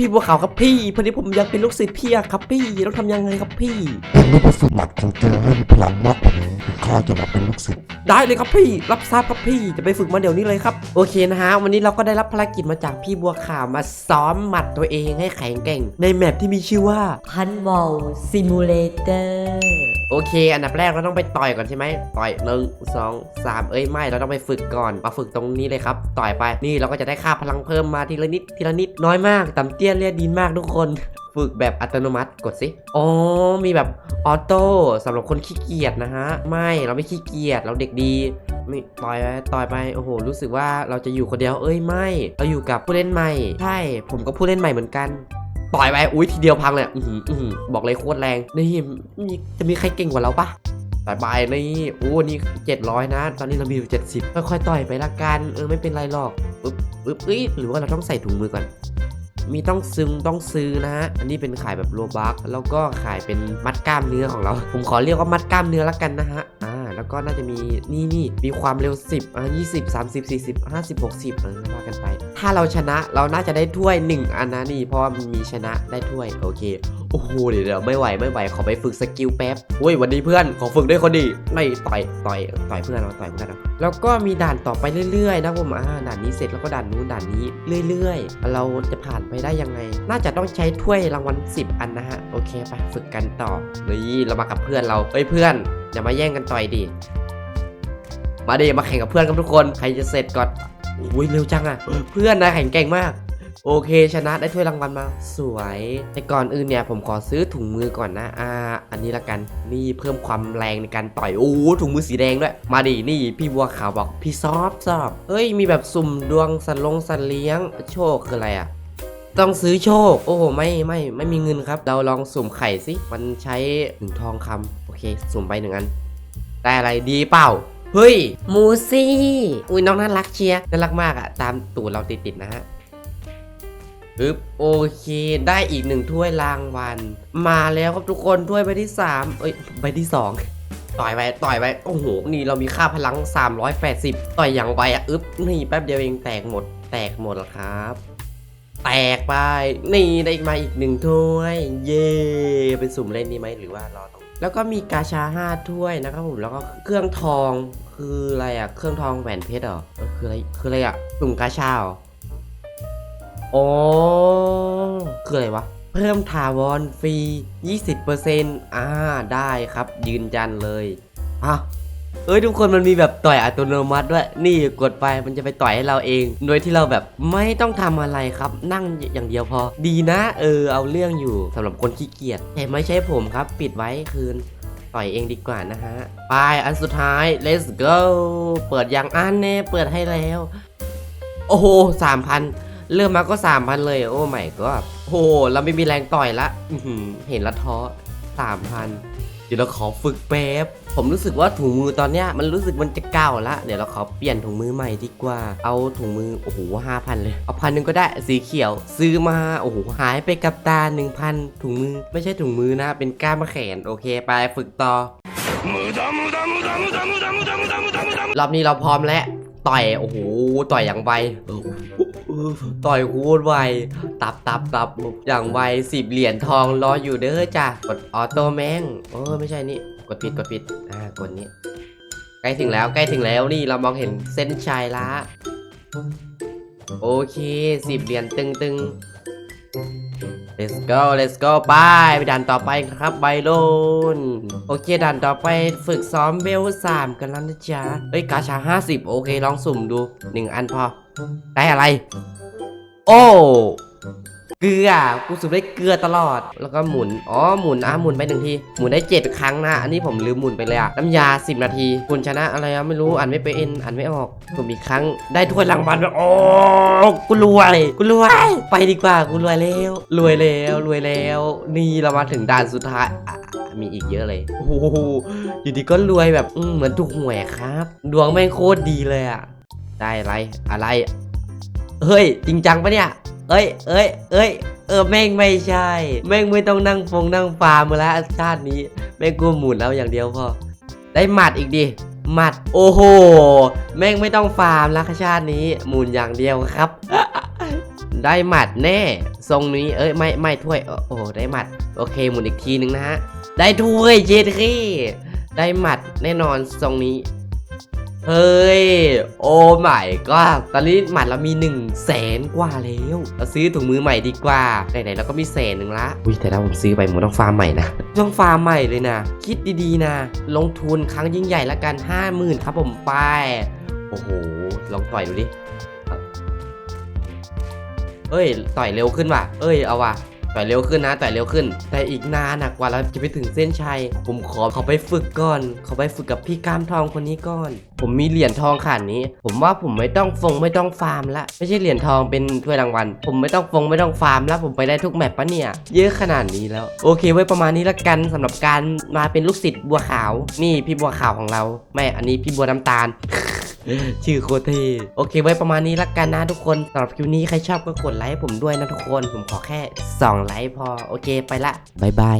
พี่บัวขาวครับพี่พอดีผมอยากเป็นลูกศิษย์พี่อะครับพี่ต้องทำยังไงครับพี่วันนี้ไปฝึกหมัดของแกให้มีพลังมากกว่านี้ข้าจะมาเป็นลูกศิษย์ได้เลยครับพี่ รับทราบครับพี่จะไปฝึกมาเดี๋ยวนี้เลยครับ โอเคนะฮะ วันนี้เราก็ได้รับภารกิจมาจากพี่บัวขาวมาซ้อมหมัดตัวเองให้แข็งแกร่ง ในแมปที่มีชื่อว่าพันวอลซิมูเลเตอร์โอเค อันดับแรกเราต้องไปต่อยก่อนใช่ไหมต่อยหนึ่งสองสามเอ้ยไม่เราต้องไปฝึกก่อนมาฝึกตรงนี้เลยครับ ต่อยไปนี่เราก็จะได้ค่าพลังเพิ่มมาทีละนิดทีละนิดน้อยมากต่ำเตี้ยเรียดินมากทุกคน ฝึกแบบอัตโนมัติกดสิอ๋อมีแบบออโต้สำหรับคนขี้เกียจนะฮะ ไม่เราไม่ขี้เกียจเราเด็กดีนี่ต่อยไปต่อยไปโอ้โห รู้สึกว่าเราจะอยู่คนเดียวเอ้ยไม่เราอยู่กับผู้เล่นใหม่ใช่ผมก็ผู้เล่นใหม่เหมือนกันต่อยไปอุ้ยทีเดียวพังเลยอื้อหืออื้อหือบอกเลยโคตรแรงนี่มีจะมีใครเก่งกว่าเราปะต่อยไปนี่โอ้นี่เจ็ดร้อยนะ ตอนนี้เรามีอยู่เจ็ดสิบค่อยๆต่อยไปละกันเออไม่เป็นไรหรอกปึ๊บปึ๊บเอ้ยหรือว่าเราต้องใส่ถุงมือก่อน มีต้องซึงต้องซื้อนะฮะ อันนี้เป็นขายแบบโลบักแล้วก็ขายเป็นมัดกล้ามเนื้อของเรา ผมขอเรียกว่ามัดกล้ามเนื้อละกันนะฮะ ก็น่าจะมีนี่นี่มีความเร็ว 10อ่า20 30 40 50 60เออว่ากันไป ถ้าเราชนะเราน่าจะได้ถ้วย 1 อันนะนี่ เพราะว่ามันมีชนะได้ถ้วยโอเคโอ้โหเดี๋ยวเดี๋ยวไม่ไหวไม่ไหวขอไปฝึกสกิลแป๊บอุ้ยวันนี้เพื่อนขอฝึกด้วยคนดีไม่ต่อยต่อยต่อยเพื่อนเราต่อยเพื่อนเราแล้วก็มีด่านต่อไปเรื่อยๆนะผมอ่าด่านนี้เสร็จแล้วก็ด่านนู้นด่านนี้เรื่อย ๆ เราจะผ่านไปได้ยังไง น่าจะต้องใช้ถ้วยรางวัล10 อันนะฮะโอเคไปฝึกกันต่อนี่เรามากับเพื่อนเราเฮ้ยเพื่อน อย่ามาแย่งกันต่อยดิมาดิมาแข่งกับเพื่อนกันทุกคนใครจะเสร็จก่อนอุ้ยเร็วจังอะเพื่อนนะแข่งเก่งมาก โอเคชนะได้ถ้วยรางวัลมา สวย แต่ก่อนอื่นเนี่ยผมขอซื้อถุงมือก่อนนะอ่าอันนี้ละกันนี่เพิ่มความแรงในการต่อยโอ้ถุงมือสีแดงด้วย มาดินี่พี่บัวขาวบอกพี่ซอฟซอบเฮ้ยมีแบบสุ่มดวงสัตว์ลงสัตว์เลี้ยงโชคคืออะไรอะต้องซื้อโชค โอ้โห ไม่ ไม่ ไม่มีเงินครับ เราลองสุ่มไข่สิ มันใช้หนึ่งทองคำโอ เคสุ่มไปหนึ่งอัน ได้อะไรดีเปล่า เฮ้ยมูซี่ อุ้ยน้องน่ารักเชียร์น่ารักมากอะตามตูดเราติดๆนะฮะปึ๊บโอเคได้อีกหนึ่งถ้วยรางวัล มาแล้วครับทุกคนถ้วยใบที่ 3 เอ้ยใบที่ 2 ต่อยไปต่อยไปโอ้โหนี่เรามีค่าพลัง 380 ต่อยอย่างไวอะอึ๊บนี่แป๊บเดียวเองแตกหมด แตกหมดแล้วครับ แตกไป นี่ได้มาอีกหนึ่งถ้วย เย่ไปสุ่มเล่นดีไหมหรือว่ารอ แล้วก็มีกาชาห้าถ้วยนะครับผมแล้วก็เครื่องทองคืออะไรอะเครื่องทองแหวนเพชรเหรอคืออะไรคืออะไรอะสุ่มกาชาเหรออ๋อคืออะไรวะเพิ่มถาวรฟรี 20%อ่า ได้ครับยืนยันเลยอะ เอ้ยทุกคนมันมีแบบต่อยอัตโนมัติด้วย นี่กดไปมันจะไปต่อยให้เราเอง โดยที่เราแบบไม่ต้องทำอะไรครับ นั่งอย่างเดียวพอ ดีนะ เออเอาเรื่องอยู่สำหรับคนขี้เกียจแต่ไม่ใช่ผมครับ ปิดไว้คืนต่อยเองดีกว่านะฮะ ไปอันสุดท้าย let's go เปิดอย่างอันแน่เปิดให้แล้ว โอ้โหสามพันเริ่มมาก็สามพันเลย โอ้ไม่ก็โอ้โหเราไม่มีแรงต่อยละเห็นละท้อสามพันเดี๋ยวเราขอฝึกแป๊บ ผมรู้สึกว่าถุงมือตอนเนี้ยมันรู้สึกมันจะเก่าละเดี๋ยวเราขอเปลี่ยนถุงมือใหม่ดีกว่า เอาถุงมือโอ้โหห้าพันเลยเอาพันหนึ่งก็ได้สีเขียว ซื้อมาโอ้โหหายไปกับตาหนึ่งพันถุงมือไม่ใช่ถุงมือนะ เป็นก้ามแขนโอเค ไปฝึกต่อรอบนี้เราพร้อมแล้วต่อยโอ้โหต่อยอย่างไวเออ ต่อยโคตรไวตับตับตับอย่างไวสิบเหรียญทองรออยู่เด้อจ้ะกดออโต้แมงเออไม่ใช่นี่กดผิดกดผิดอ่ากดนี้ใกล้ถึงแล้วใกล้ถึงแล้วนี่เรามองเห็นเส้นชายละโอเคสิบเหรียญตึงตึง let's go let's go ไปไปด่านต่อไปครับไบโลนโอเคด่านต่อไปฝึกซ้อมเบลสามกันแล้วนะจ๊ะเฮ้ยกาชาห้าสิบโอเคลองสุ่มดูหนึ่งอันพอ ได้อะไร โอ้ เกลือ กูสุ่มได้เกลือตลอด แล้วก็หมุน อ๋อ หมุน อะ หมุนไปหนึ่งที หมุนได้7ครั้งนะ อันนี้ผมลืมหมุนไปเลยอะน้ำยา10นาทีคุณชนะอะไรอะไม่รู้ อ่านไม่เป็นอ่านไม่ออกผมอีกครั้ง ได้ถ้วยรางวัลแบบโอ้กูรวย กูรวย ไปดีกว่า กูรวยแล้ว รวยแล้ว รวยแล้ว นี่เรามาถึงด่านสุดท้ายมีอีกเยอะเลย โอ้โห อยู่ดีก็รวยแบบเหมือนถูกหวยครับ ดวงแม่งโคตรดีเลยอะได้อะไร อะไร เฮ้ย จริงจังปะเนี่ย เอ้ย เอ้ย เอ้ย เออแม่งไม่ใช่ แม่งไม่ต้องนั่งฟงนั่งฟาร์มแล้วชาตินี้ แม่งกูหมุนเอาอย่างเดียวพอ ได้หมัดอีกดิหมัดโอ้โห แม่งไม่ต้องฟาร์มแล้วชาตินี้ หมุนอย่างเดียวครับ ได้หมัดแน่ ทรงนี้เอ้ยไม่ไม่ถ้วย โอ้โอ้ได้หมัด โอเคหมุนอีกทีนึงนะฮะ ได้ถ้วยเจดคีได้หมัดแน่นอนทรงนี้ เฮ้ย โอ้ไม่ก็ตอนนี้หมัดเรามี1นึ่งแสนกว่าแล้วเราซื้อถุงมือใหม่ดีกว่า ไหนๆเราก็มีแสนหนึ่งละอุ้ยแต่ถ้าผมซื้อไปผมต้องฟาร์มใหม่นะ ต้องฟาร์มใหม่เลยนะ คิดดีๆนะ ลงทุนครั้งยิ่งใหญ่ละกัน 5 0,000 ครับผมไป โอ้โห ลองต่อยดูดิเอ้ย ต่อยเร็วขึ้นว่ะ เอ้ย เอาว่ะ ต่เร็วขึ้นนะต่เร็วขึ้น แต่อีกนานนะกว่าเราจะไปถึงเส้นชัย ผมขอเขาไปฝึกก่อนเขาไปฝึกกับพี่ก้ามทองคนนี้ก่อน ผมมีเหรียญทองขนาดนี้ ผมว่าผมไม่ต้องฟงไม่ต้องฟาร์มละไม่ใช่เหรียญทองเป็นถ้วยรางวัลผมไม่ต้องฟงไม่ต้องฟาร์มแล้วผมไปได้ทุกแมปปะเนี่ยเยอะขนาดนี้แล้ว โอเคไว้ประมาณนี้ละกันสำหรับการมาเป็นลูกศิษย์บัวขาว นี่พี่บัวขาวของเรา ไม่อันนี้พี่บัวน้ำตาล ชื่อโคตรเท่โอเค ไว้ประมาณนี้ละกันนะทุกคนสำหรับคลิปนี้ใครชอบก็กดไลค์ให้ผมด้วยนะทุกคน ผมขอแค่ 2 ไลค์พอ โอเคไปละบายบาย